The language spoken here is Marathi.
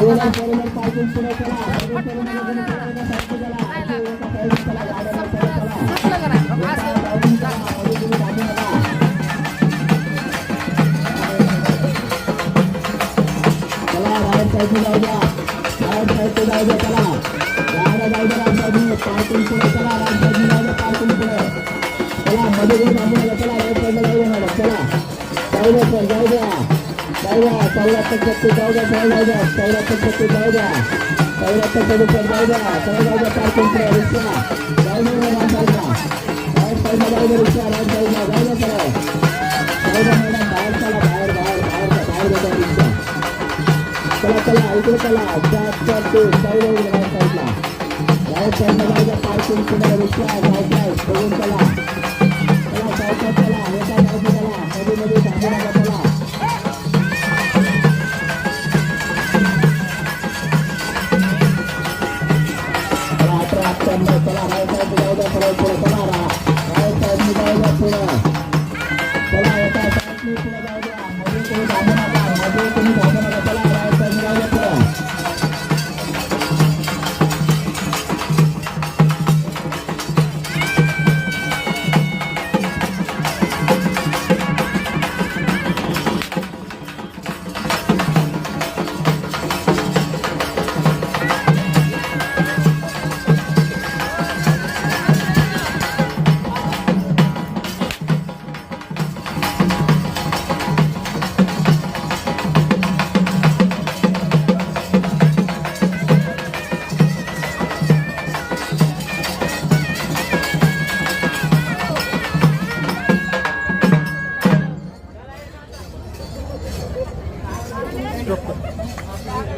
चला राईट चला चला चला मध्ये चला जाऊ द्या मॅडम चला जाऊ द्या सर जाऊ द्या जाऊ द्या चौऱ्याहत्तर छत्तीस जाऊ द्या सर जाऊ द्या चौऱ्याहत्तर छत्तीस जाऊ द्या चौऱ्याहत्तर सदुसष्ट जाऊ द्या सर जाऊ द्या पार्किंग पुढे रिक्षा जाऊ द्या मॅडम साईडला राईट साईडला जाऊ द्या रिक्षा राईट साईडला जाऊ द्या सर जाऊ द्या मॅडम बाहेर चला बाहेर बाहेर बाहेर बाहेर जाऊ रिक्षा चला चला इकडे चला चार चार ते जाऊ राईट साईडला राईट साईडला जाऊ द्या पार्किंग पुढे रिक्षा राईट साईड बघून चला चला साईडला चला एका साईडला चला मध्ये मध्ये थांबू नका चला అత్యంత తల రైతు 6